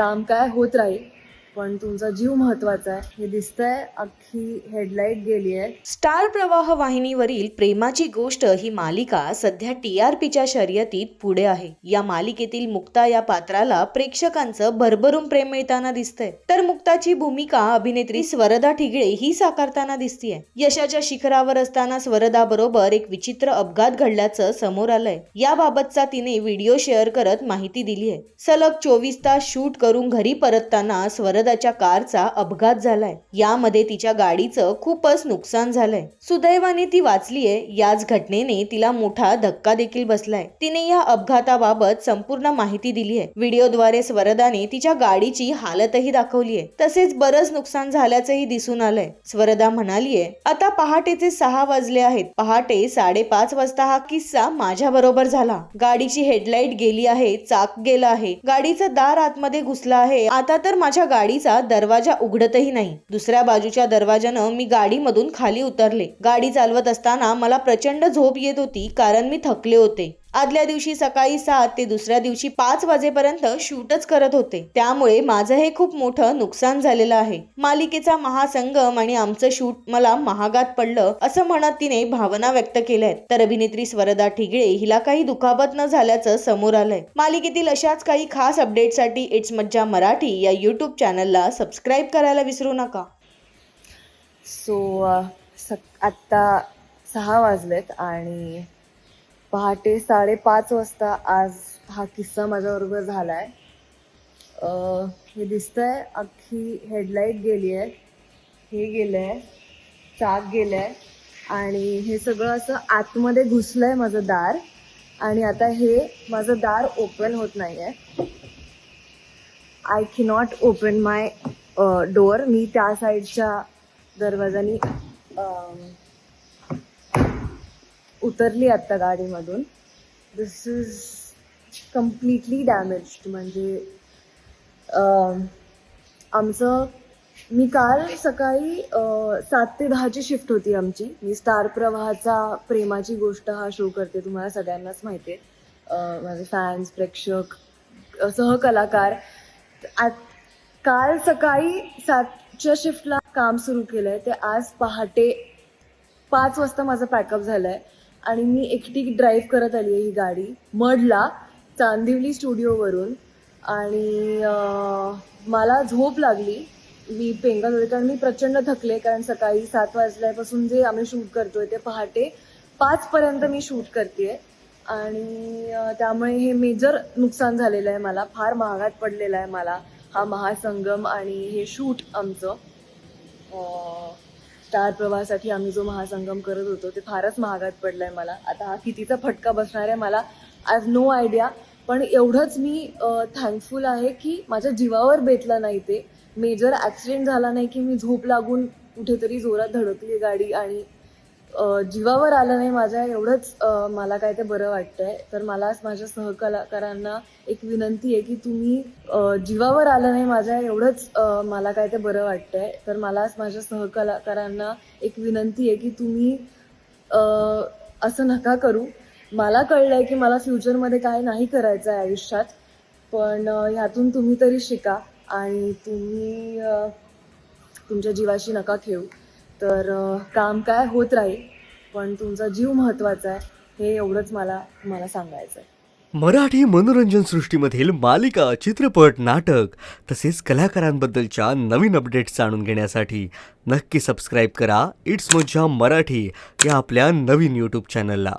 काम काय होत राहील? पण तुमचा जीव महत्त्वाचा आहे. हे दिसतंय अख्खी हेडलाईट गेली आहे. स्टार प्रवाह वाहिनीवरील प्रेमाची गोष्ट ही मालिका सध्या टी आर पीच्या शर्यतीत पुढे आहे. या मालिकेतील मुक्ता या पात्राला प्रेक्षकांचं भरभरून प्रेम मिळताना दिसतंय. तर मुक्ताची भूमिका अभिनेत्री स्वरदा ठिगळे ही साकारताना दिसतीये. यशाच्या शिखरावर असताना स्वरदा बरोबर एक विचित्र अपघात घडल्याचं समोर आलंय. याबाबतचा तिने व्हिडिओ शेअर करत माहिती दिली आहे सलग चोवीस तास शूट करून घरी परतताना स्वरदाच्या कारचा अपघात झालाय. यामध्ये तिच्या गाडीचं खूपच नुकसान झालंय. सुदैवाने ती वाचलीये याच घटनेने तिला मोठा धक्का देखील बसलाय. तिने या अपघाताबाबत संपूर्ण माहिती दिली आहे व्हिडिओद्वारे स्वरदाने तिच्या गाडीची हालतही दाखवलीये. तसेच बरंच नुकसान झाल्याचंही दिसून आलंय. स्वरदा म्हणालीये आता पहाटेचे सहा वाजले आहेत. पहाटे साडेपाच वाजता हा किस्सा माझ्या बरोबर झाला. गाडीची हेडलाईट गेली आहे चाक गेला आहे. गाडीचं दार आतमध्ये घुसलं आहे. आता तर माझ्या गाडी गाडीचा दरवाजा उघडतही नाही. दुसऱ्या बाजूच्या दरवाजानं मी गाडीमधून खाली उतरले. गाडी चालवत असताना मला प्रचंड झोप येत होती कारण मी थकले होते. आदल्या दिवशी सकाळी सात ते दुसऱ्या दिवशी पाच वाजेपर्यंत शूटच करत होते. त्यामुळे माझं हे खूप मोठं नुकसान झालेलं आहे. मालिकेचा महासंगम आणि आमचं शूट मला महागात पडलं असं म्हणत तिने भावना व्यक्त केल्या आहेत तर अभिनेत्री स्वरदा ठिगळे हिला काही दुखापत न झाल्याचं समोर आलंय. मालिकेतील अशाच काही खास अपडेटसाठी इट्स मज्जा मराठी या यूट्यूब चॅनलला सबस्क्राईब करायला विसरू नका. सो सक आत्ता सहा वाजलेत आणि पहाटे साडेपाच वाजता आज हा किस्सा माझ्याबरोबर झाला आहे हे दिसतंय अख्खी हेडलाईट गेली आहे हे गेलं आहे चाक गेलं आहे आणि हे सगळं असं आतमध्ये घुसलं आहे माझं दार आणि आता हे माझं दार ओपन होत नाही आहे आय की नॉट ओपन माय डोअर मी त्या साईडच्या दरवाजानी उतरली आत्ता गाडीमधून. दिस इज कम्प्लिटली डॅमेज्ड म्हणजे आमचं मी काल सकाळी सात ते दहाची शिफ्ट होती आमची. मी स्टार प्रवाहाचा प्रेमाची गोष्ट हा शो करते तुम्हाला सगळ्यांनाच माहिती आहे माझे फॅन्स प्रेक्षक सहकलाकार. आत काल सकाळी सातच्या शिफ्टला काम सुरू केलं आहे ते आज पहाटे पाच वाजता माझं पॅकअप झालं आहे आणि मी एकटी ड्राईव्ह करत आली आहे ही गाडी. मडला चांदिवली स्टुडिओवरून आणि मला झोप लागली. मी पेंगत होते कारण मी प्रचंड थकले कारण सकाळी सात वाजल्यापासून जे आम्ही शूट करतोय ते पहाटे पाचपर्यंत मी शूट करते आणि त्यामुळे हे मेजर नुकसान झालेलं आहे मला. फार महागात पडलेलं आहे मला हा महासंगम आणि हे शूट आमचं. स्टार प्रवाहासाठी आम्ही जो महासंगम करत होतो ते फारच महागात पडलंय मला. आता हा कितीचा फटका बसणार आहे मला आय हॅव नो आयडिया पण एवढंच मी थँकफुल आहे की माझ्या जीवावर बेतलं नाही ते. मेजर ॲक्सिडेंट झाला नाही की मी झोप लागून कुठेतरी जोरात धडकली गाडी आणि जीवावर आलं नाही माझ्या एवढंच मला काय ते बरं वाटतंय. तर मला माझ्या सहकलाकारांना एक विनंती आहे की तुम्ही जीवावर आलं नाही माझ्या एवढंच मला काय ते बरं वाटतंय. तर मला माझ्या सहकलाकारांना एक विनंती आहे की तुम्ही असं नका करू. मला कळलंय की मला फ्युचरमध्ये काय नाही करायचं आहे आयुष्यात पण ह्यातून तुम्ही तरी शिका आणि तुम्ही तुमच्या जीवाशी नका खेळू तर काम काय होत राहील पण तुमचा जीव महत्त्वाचा आहे हे एवढंच मला तुम्हाला सांगायचं आहे मराठी मनोरंजन सृष्टीमधील मालिका चित्रपट नाटक तसेच कलाकारांबद्दलच्या नवीन अपडेट्स जाणून घेण्यासाठी नक्की सबस्क्राईब करा. इट्स मज्जा मराठी या आपल्या नवीन यूट्यूब चॅनलला